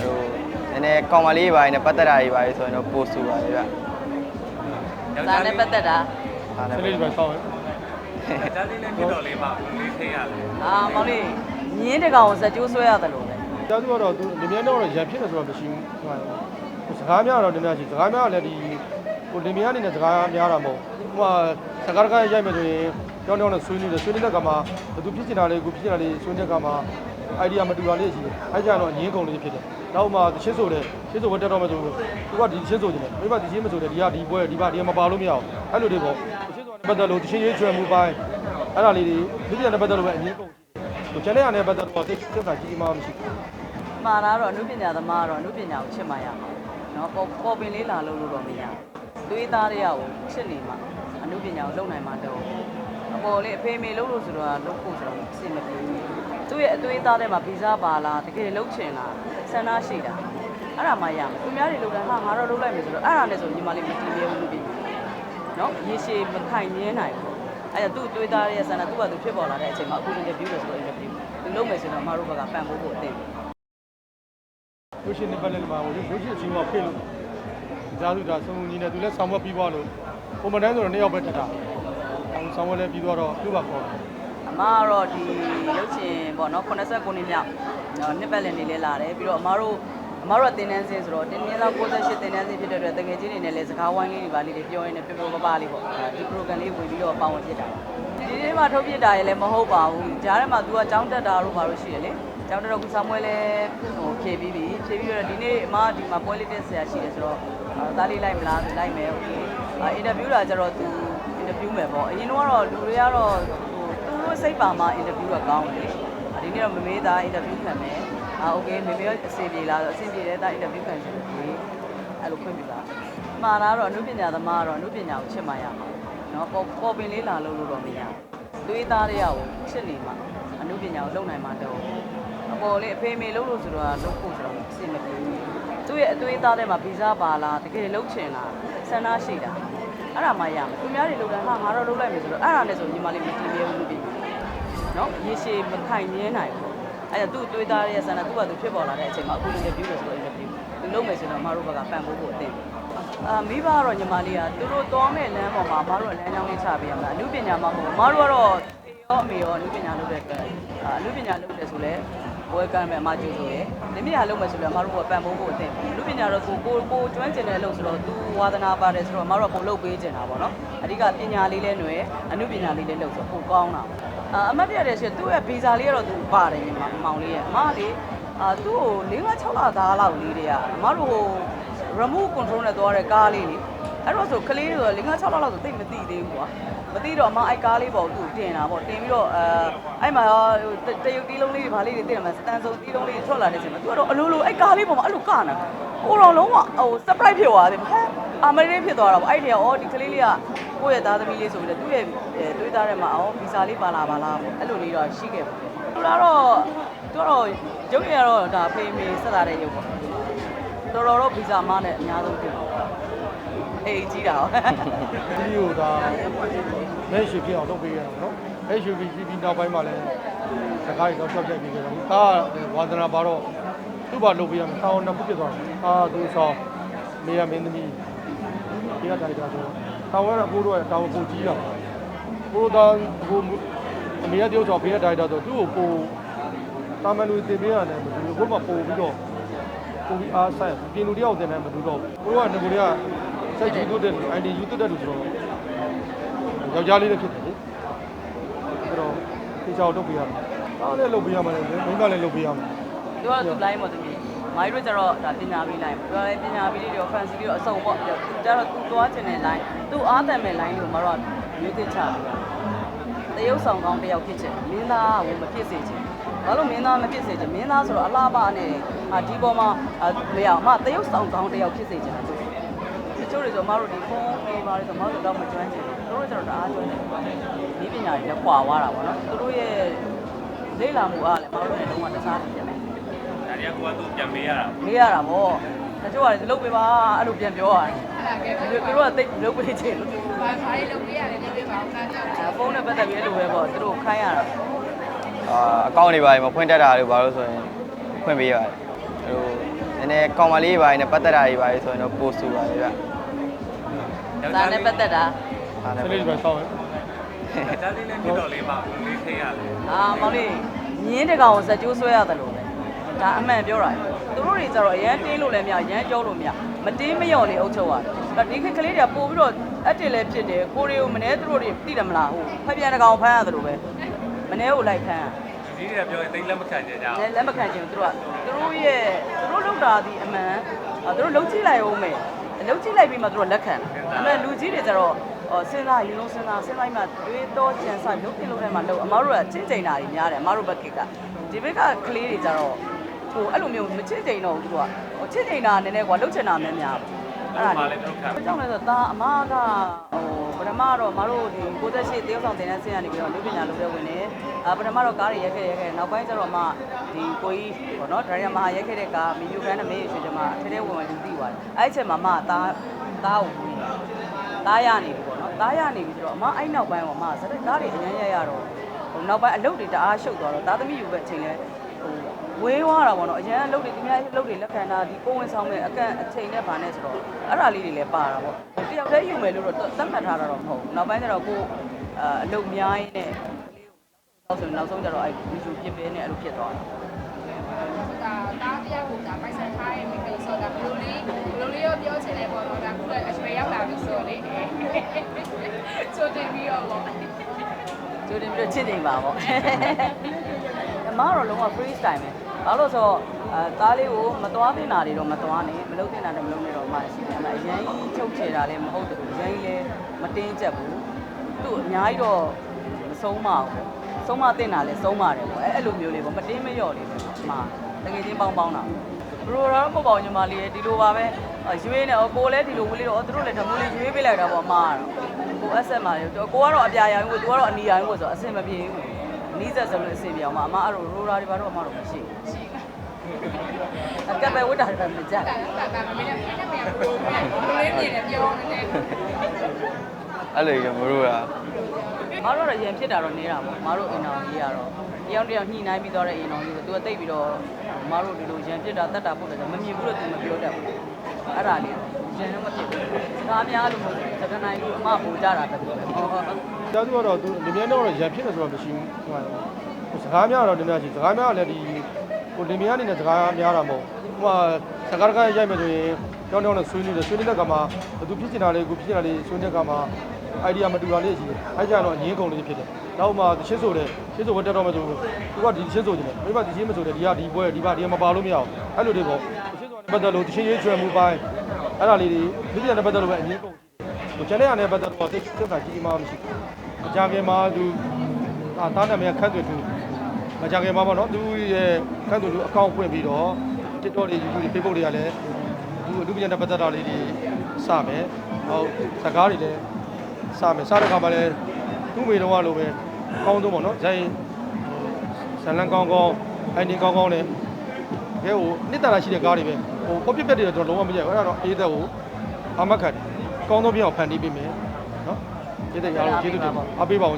ဟိုနည်းနည်းကောင်မလေးပါနေပတ်သက်တာတွေပါဆိုရင်တော့ပို့ဆူပါလေဗျဒါနဲ့ပတ်သက်တာဟာဆလည်းလေးတွေပဲဆောင်းရဒါလေးလည်းဖြစ်တော်လေးပါဘူးလေးထိရလေအာမောင်လေးညင်းတကောင်ကိုဇက်ကျိုးဆွဲရတယ်လို့ပဲကျောင်းသူကတော့သူလင်မြန်းတော့ရံဖြစ်တယ်ဆိုတော့မရှိဘူးဟိုစကားများတော့နည်းနည်းရှိစကားများကလည်းဒီဟိုလင်မြန်းအနေနဲ့စကားများတာမဟုတ်ဟိုကစကားတကားရိုက်မယ်ဆိုရင်ကျောင်းတောင်းနဲ့ဆွေးနွေးတယ်ဆွေးနွေးတဲ့ကမှာဘသူဖြစ်ချင်တာလေးကိုဖြစ်ချင်တာလေးဆွေးနွေးတဲ့ကမှာ idea မတူတာလေးရှိတယ်အဲကြတော့ငင်းကုန်လေးဖြစ်တယ်နောက်မှတချင်းဆိုတယ်ချင်းဆိုဘက်တက်တော့မှဆိုသူကဒီချင်းဆိုနေတယ်မိမဒီချင်းမဆိုတယ်ဒီကဒီပွဲဒီပါဒီမပါလို့မရအောင်အဲ့လိုတွေပေါ့တချင်းဆိုတဲ့ပတ်သက်လို့တချင်းရေးချွဲမှုပိုင်းအဲ့ဒါလေးတွေဒီပြန်တဲ့ပတ်သက်လို့ပဲအငင်းကုန်ဟိုကျန်တဲ့အနေနဲ့ပတ်သက်တော့တိတ်တက်တာကြီးမှမရှိဘူးမှားတာတော့အနုပညာသမားကတော့အနုပညာကိုချစ်မှရမှာနော်ပေါ်ပေါ်ပင်လေးလာလို့လို့တော့မရဘူးသွေးသားတွေကကိုချစ်နေမှာအနုပညာကိုလုံနိုင်မှာတော့အပေါ်လေးအဖေမေလို့လို့ဆိုတော့လုပ်ဖို့ဆိုတော့အဆင်မပြေဘူး သူ့ရဲ့အသွေးသားထဲမှာဗီဇပါလားတကယ်လုံးချင်လားဆန္ဒရှိတာအဲ့ဒါမှရမှာသူများတွေလုပ်တာဟာငါတော့လုပ်လိုက်မယ်ဆိုတော့အဲ့ဒါနဲ့ဆိုညီမလေးမတည်မြဲဘူးလို့ပြင်နော်ရေရှည်မခိုင်မြဲနိုင်ဘူးအဲ့ဒါသူ့သွေးသားရဲ့ဆန္ဒသူ့ဘာသူဖြစ်ပေါ်လာတဲ့အချိန်မှာအခု interview လို့ဆိုတော့ interview သူလုပ်မယ်ဆိုတော့မတို့ဘက်ကပံ့ပိုးဖို့အသင့်ရုပ်ရှင်နဲ့ပတ်သက်လို့မှာဟိုရုပ်ရှင်အချင်းကဖြစ်လို့ကြားသူဒါဆုံးကြီးနဲ့သူလည်းဆောင်းမပြီးသွားလို့ပုံမှန်တန်းဆိုတော့နှစ်ယောက်ပဲတက်တာအောင်ဆောင်းဝဲလည်းပြီးသွားတော့သူ့ဘာခေါ်တယ် အမကတော့ဒီရုပ်ရှင်ပေါ့နော်89နှစ်မြောက်နော်နှစ်ပတ်လည်နေလဲလာတယ်ပြီးတော့အမတို့အမတို့ကတင်တန်းစင်းဆိုတော့တင်းတင်းလောက်68တင်တန်းစင်းဖြစ်တဲ့အတွက်တကယ်ချင်းနေနဲ့လဲစကားဝိုင်းလေးတွေပါလေးတွေပြောရင်းနဲ့ပြပြပပလေးပေါ့ဒီ program လေးဝင်ပြီးတော့ပါဝင်ဖြစ်တာဒီနေ့မှထုတ်ဖြစ်တာရယ်လည်းမဟုတ်ပါဘူးကြားထဲမှာ तू ကကြောင်းတက်တာတို့ဘာလို့ရှိရလေကျောင်းတော်ကစားမွဲလဲဟိုဖြည့်ပြီးပြီဖြည့်ပြီးတော့ဒီနေ့အမဒီမှာပွဲလေးတက်ဆရာရှိတယ်ဆိုတော့သားလေးလိုက်မလားလိုက်မယ်โอเคအင်တာဗျူးတာကျတော့ तू အင်တာဗျူးမယ်ပေါ့အရင်တော့လူတွေကတော့ဟိုသူ တို့စိတ်ပါမှအင်တာဗျူးကကောင်းတယ်ဒီနေ့တော့မမေးသားအင်တာဗျူးခံမယ်အာโอเคမေမေအစီပြေလားဆိုအစီပြေတဲ့သားအင်တာဗျူးခံချင်တယ်အဲ့လိုခွင့်ပြုတာမှားတာတော့အနုပညာသမားကတော့အနုပညာကိုချစ်မှရမှာနော်ပေါ်ပေါ်ပင်လေးလာလို့လို့တော့မရဘူးသွေးသားတွေကကိုချစ်နေမှာအနုပညာကိုလုံနိုင်မှာတော့ အပေါ်လေးအဖေမေလို့လို့ဆိုတော့လုပ်ဖို့ဆိုတော့အဆင်မပြေဘူးသူ့ရဲ့အသွေးသားထဲမှာဗီဇပါလားတကယ်လုံးချင်လားဆန္ဒရှိတာအဲ့ဒါမှရမှာသူများတွေလုပ်တာဟာငါတော့လုပ်လိုက်မယ်ဆိုတော့အဲ့ဒါနဲ့ဆိုညီမလေးမတည်မြဲဘူးလို့ပြင် နော်ရေရှည်မခိုင်မြဲနိုင်ဘူးအဲ့ဒါသူ့အသွေးသားရဲ့ဆန္ဒသူ့ဘာသူဖြစ်ပေါ်လာတဲ့အချိန်မှာအခု interview လို့ဆိုတော့ interview သူလုပ်မယ်ဆိုတော့မတို့ဘက်ကပံ့ပိုးဖို့အသင့်အာမိဘကတော့ညီမလေးကသူတို့သွားမဲ့လမ်းပေါ်မှာမတို့လမ်းကြောင်းလေးချပေးရမှာအမှုပညာမှမဟုတ်ဘူးမတို့ကတော့ရောအမေရောအမှုပညာလုပ်တဲ့အတွက်အာအမှုပညာလုပ်တယ်ဆိုလဲ ဝယ်ကမ်းမယ်အမကျိုးဆိုရယ်လင်းမြာလုံးမယ်ဆိုတော့အမတို့ကပံ့ပိုးဖို့အသင့်လူပညာတော့ကိုကိုကိုကျွမ်းကျင်တဲ့အလုပ်ဆိုတော့သူဝါသနာပါတယ်ဆိုတော့အမတို့ကပုံလုပ်ပေးကျင်တာပေါ့နော်အဓိကပညာလေးလဲຫນွယ်အမှုပညာလေးလဲလုပ်ဆိုပိုကောင်းတာပေါ့အာအမတ်ပြတဲ့ဆိုသူ့ရဲ့ဗီဇာလေးကတော့သူပါတယ်ညီမမောင်လေးရဲ့အမလေးအာသူ့ကို၄၅6လသားလောက်လေးတည်းကအမတို့ဟို remote control နဲ့သွားတဲ့ကားလေးလေအဲ့တော့ဆိုကလေးတွေဆို၄၅6လလောက်ဆိုသိမသိသေးဘူးကွာ မသိတော့အမအိုက်ကားလေးပေါ့သူ့တင်တာပေါ့တင်ပြီးတော့အဲအဲ့မှာတရုတ်တီးလုံးလေးတွေဗာလေးတွေတင်တယ်မှာစတန်စုံတီးလုံးလေးတွေထွက်လာတဲ့အချိန်မှာသူကတော့အလိုလိုအိုက်ကားလေးပေါ့မှာအဲ့လိုကနာကိုတော်လုံးဝဟို surprise ဖြစ်သွားတယ်ဟဲ့အမလေးဖြစ်သွားတာပေါ့အဲ့ဒီကဩဒီကလေးလေးကကိုယ့်ရဲ့သားသမီးလေးဆိုပြီးတော့သူ့ရဲ့တွေးသားထဲမှာဩဗီဇာလေးပါလာပါလားပေါ့အဲ့လိုလေးတော့ရှိခဲ့ပါတယ်သူကတော့သူကတော့ရုပ်ရတော့ဒါဖေးမေဆက်လာတဲ့ရုပ်ပေါ့ တော်တော်တော့ဗီဇာမနဲ့အများဆုံးဖြစ်အေးကြီးတာဟောဒီလိုဒါမဲရှိပြအောင်လုပ်ပေးရအောင်နော်မဲရှိပြီးပြီးနောက်ပိုင်းမှာလည်းစကားတွေတော့ရှော့ပြပြီးကြတော့ဒါဝါသနာပါတော့သူ့ဘာလုပ်ပေးရမလဲတောင်းနှစ်ခုဖြစ်သွားတယ်အာသူဆောင်မေရမင်းသမီးဒီကတိုင်တာဆိုတောင်းရတော့ကိုတို့ကတောင်းကိုကြီးရအောင်ကိုတော့ကိုအမေရတယောက်ဆိုဖေးရတိုင်တာဆိုသူ့ကိုကိုတာမန်လူတင်ပေးရတယ်မတူဘူးကိုမှပို့ပြီးတော့ ကိုပြီးအားဆိုင်ပြင်လူတယောက်တင်တယ်မတူတော့ဘူးကိုကငကိုတွေကစိုက်ကြည့်တို့တဲ့ ID ယူတက်တဲ့လူဆိုတော့ယောက်ျားလေးလည်းဖြစ်တယ်လေအဲ့တော့ဒီချောက်လုပ်ပေးရမယ်အားလည်းလုပ်ပေးရမယ်လေမိန်းမလည်းလုပ်ပေးရမယ်သူကတော့သူ line ပေါ့တမီးမိုင်းတို့ကျတော့ဒါပညာပေး line ပြောရဲပညာပေးလေးတွေ fancy လေးတော့အစုံပေါ့သူကျတော့သူသွားချင်တဲ့ line သူအားတန်မဲ့ line ကိုမတော့ရွေးသစ်ချတရုပ်ဆောင်ကောင်းတစ်ယောက်ဖြစ်ချင်မင်းသားကမဖြစ်စေချင် ဘာလို့မင်းသားမဖြစ်စေချင်မင်းသားဆိုတော့အလားပါနဲ့အာဒီပေါ်မှာမရအောင်မတရုပ်ဆောင်ကောင်းတစ်ယောက်ဖြစ်စေချင်တယ်တချို့တွေဆိုမတို့ဒီဖုန်းလေးပါလို့ဆိုမတို့တော့မကျွမ်းချင်ဘူးတို့တို့ကျတော့တအားကျွမ်းတယ်ဒီပညာတွေလည်းကွာသွားတာပေါ့နော်သူတို့ရဲ့လေ့လာမှုအားလည်းမတို့နဲ့လုံးဝတခြားဖြစ်တယ်ဒါတွေကကိုကသူ့ပြန်ပေးရတာမေးရတာဗောတချို့ကလည်းလုပ်ပေးပါအဲ့လိုပြန်ပြောရတယ်သူတို့ကတိတ်လုပ်ပေးချင်လို့ဘာဘာလေးလုပ်ပေးရတယ်နေပေးပါဦးကားကြအဲဖုန်းနဲ့ပတ်သက်ပြီးအဲ့လိုပဲဗောသူတို့ခိုင်းရတာ အာအကောင့်တွေပါမဖွင့်တတ်တာလို့ဘာလို့ဆိုရင်ဖွင့်ပေးရတယ်ဟိုည်းနည်းကောင်မလေးပိုင်းနဲ့ပတ်သက်တာတွေပါဆိုရင်တော့ပို့ဆူပါတယ်ဗျဒါနဲ့ပတ်သက်တာဒါနဲ့စပဲလေးတွေပဲစောင်းရယောက်ျားလေးနဲ့ဖြစ်တော်လေးပါဘယ်လိုလေးထိရလဲအာမောင်လေးမြင်းတကောင်ကိုဇက်ကျိုးဆွဲရတယ်လို့ပဲဒါအမှန်ပြောတာသူတို့တွေကြတော့အရန်တင်းလို့လည်းမရအရန်ကြောလို့မရမတင်းမလျော်နေအုပ်ချုပ်ရတယ်ဒီခေတ်ကလေးတွေကပို့ပြီးတော့အတက်လည်းဖြစ်တယ်ကိုရီကိုမနေသူတို့တွေသိတယ်မလားဟိုဖက်ပြန်တကောင်ဖမ်းရတယ်လို့ပဲ မနေကိုလိုက်ဖမ်းဒီကြီးတွေကပြောရင်တိတ်လက်မခံကြကြအောင်လက်လက်မခံချင်ဘူးသူတို့ကသူတို့ရဲ့သူတို့လောက်တာဒီအမှန်အဲသူတို့လုံးကြည့်လိုက်အောင်မယ်လုံးကြည့်လိုက်ပြီးမှသူတို့လက်ခံတယ်အမှန်လူကြီးတွေကျတော့ဟောစဉ်းစားရင်လုံးစဉ်းစားစဉ်းစားမှတွေးတော့ကြံစားလုံးတင်လုံးထဲမှာလုံးအမားတို့ကချင့်ချိန်တာတွေများတယ်အမားတို့ဘက်ကကဒီဘက်ကကလေးတွေကျတော့ဟိုအဲ့လိုမျိုးမချင့်ချိန်တော့ဘူးသူကဟိုချင့်ချိန်တာနည်းနည်းကွာလုံးချင်တာများများအဲ့ဒါမှလေးလည်းသူတို့ခံဘာကြောင့်လဲဆိုတော့ဒါအမကဟို ပထမတော့မတို့ဒီ68တယောက်ဆောင်တင်တဲ့ဆင်းရနေပြီးတော့လူပညာလုပ်တဲ့ဝင်နေအာပထမတော့ကားတွေရိုက်ခဲ့ရိုက်ခဲ့နောက်ပိုင်းကျတော့မှဒီကိုကြီးပေါ့နော်ဒရိုင်ယာမဟာရိုက်ခဲ့တဲ့ကားမီယူခန်းနဲ့မေးရွှေချင်မှထဲထဲဝင်ဝင်လူသိသွားတယ်အဲ့ဒီအချိန်မှာမသားသားကိုဝင်သားရနေပြီပေါ့နော်သားရနေပြီဆိုတော့အမအဲ့နောက်ပိုင်းတော့မစတဲ့ကားတွေအញ្ញမ်းရရတော့ဟိုနောက်ပိုင်းအလုပ်တွေတအားရှုပ်သွားတော့သားသမီးယူပဲအချိန်လဲဟို ဝေးသွားတာပေါ့နော်အရန်အလုပ်တွေဒီများအလုပ်တွေလက်ခံတာဒီကိုဝင်ဆောင်မဲ့အကန့်အချိန်နဲ့ဗာနဲ့ဆိုတော့အဲ့ဒါလေးတွေလည်းပါတာပေါ့တယောက်တည်းယူမယ်လို့တော့သတ်မှတ်ထားတာတော့မဟုတ်ဘူးနောက်ပိုင်းကျတော့ကိုအအလုပ်များရင်းနဲ့နောက်ဆိုနောက်ဆုံးကျတော့အဲ့ဒီလူပြစ်ပင်းနဲ့အဲ့လိုဖြစ်သွားတာဒါတားတရားကိုဒါပိုက်ဆံထားရင်မိတ်ဆိုတာဘယ်လိုလေးဘယ်လိုလေးရောပြောချင်တယ်ပေါ့နော်ဒါခုလည်းအရွယ်ရောက်လာပြီဆိုတော့လေချိုတင်ပြီးတော့ပေါ့ကျိုးတင်ပြီးတော့ချစ်နေပါပေါ့အမကတော့လုံးဝ free style ပဲ ဘာလို့ဆိုတော့အဲသားလေးကိုမသွားတင်တာတွေတော့မသွားနဲ့မလုပ်တင်တာလည်းမလုပ်နဲ့တော့မှရှိတယ်အမအရင်ချုပ်ချယ်တာလည်းမဟုတ်ဘူးအရင်လည်းမတင်းကျပ်ဘူးသူ့အများကြီးတော့မဆုံးမဘူးဆုံးမတင်တာလည်းဆုံးမတယ်ပေါ့အဲအဲ့လိုမျိုးလေးပေါ့မတင်းမလျော့လေးပဲပေါ့အမတကယ်ချင်းပေါင်းပေါင်းတာဘရိုတော့ပေါ့ပေါ့ညီမလေးရဲ့ဒီလိုပါပဲရွေးနေတော့ကိုလည်းဒီလိုဝလေးတော့သူတို့လည်းဓမ္မလေးရွေးပေးလိုက်တာပေါ့အမကတော့ကိုအဆက်မှာကိုကတော့အပြာရောင်ကိုသူကတော့အနီရောင်ကိုဆိုအဆင်မပြေဘူး နီးစက်ဆိုလို့အဆင်ပြေအောင်မအမအဲ့လိုရိုရာတွေဘာတော့အမတော့မရှိဘူးရှိအကပ်ပဲဝတ်တာလည်းမကြက်တာတာတာမင်းနဲ့မင်းနဲ့ပြန်ဘယ်လိုဘယ်လိုလေးမြင်တယ်ပြောနေတယ်အဲ့လိုကမလို့ရမတို့တော့ရန်ဖြစ်တာတော့နေတာပေါ့မတို့အိမ်တော်ကြီးကတော့တယောက်တယောက်ညှိနှိုင်းပြီးတော့တဲ့အိမ်တော်ကြီးကိုသူကတိတ်ပြီးတော့မတို့ဒီလိုရန်ဖြစ်တာတတ်တာပို့တယ်ဆိုမမြင်ဘူးလို့သူမပြောတတ်ဘူးအဲ့ဒါလေး ရန်တော့မဖြစ်ဘူးစကားများလို့မဟုတ်ဘူးစကားနိုင်လို့အမပူကြတာတတ်တယ်ဟောကျောင်းသူကတော့သူလင်မြန်းတော့ရံဖြစ်တယ်ဆိုတော့မရှိဘူးဟိုစကားများတော့တင်များရှိစကားများလည်းဒီဟိုလင်မြန်းအနေနဲ့စကားများတာမဟုတ်ဟိုစကားတကားရိုက်မယ်ဆိုရင်တောင်းတောင်းနဲ့ဆွေးနွေးတယ်ဆွေးနွေးတဲ့ကမှာဘသူဖြစ်နေတာလေးကိုဖြစ်နေတာလေးဆွေးနွေးတဲ့ကမှာ idea မတူတာလေးရှိတယ်အဲကြတော့အငင်းကုန်လေးဖြစ်တယ်နောက်မှသချင်းဆိုတယ်သချင်းဆိုဝတ်တက်တော့မှဆိုသူကဒီသချင်းဆိုနေတယ်မိမသချင်းမဆိုတယ်ဒီကဒီပွဲဒီပါဒီကမပါလို့မရအောင်အဲ့လိုတွေပေါ့သချင်းဆိုနဲ့ပတ်သက်လို့သချင်းရေးချွဲမှုပိုင်း အဲ့ဒါလေးတွေမိပြန်နဲ့ပတ်သက်လို့ပဲအငင်းကုန်ဟိုကျန်တဲ့အားနဲ့ပတ်သက်တော့သိသစ္စာကြီးမှမရှိဘူးအကြခင်မှာသူအာတားနာမည်ခန့်သွင်းသူမကြခင်မှာပေါ့နော်သူရဲ့ခန့်သွင်းသူအကောင့်ဖွင့်ပြီးတော့ TikTok တွေ YouTube တွေ Facebook တွေကလည်းသူအမှုပြန်တဲ့ပတ်သက်တာလေးတွေစမယ်ဟုတ်စကားတွေလည်းစမယ်စတဲ့ခါမှာလည်းသူ့မိတော်ကလိုပဲအကောင်းဆုံးပေါ့နော်ဇိုင်းဇလန်ကောင်းကောင်းအိုင်နေကောင်းကောင်းနဲ့ကဲဟိုနှစ်တရာရှိတဲ့ကားတွေပဲ ဟိုပေါ့ပြက်ပြက်တွေတော့လုံးဝမကြိုက်ဘူးအဲ့ဒါတော့အေးသက်ကိုအာမခတ်တယ်အကောင်းဆုံးပြအောင်ဖန်တီးပေးမယ်နော်ကျေးဇူးရအောင်ကျေးဇူးတင်ပါအားပေးပါဦး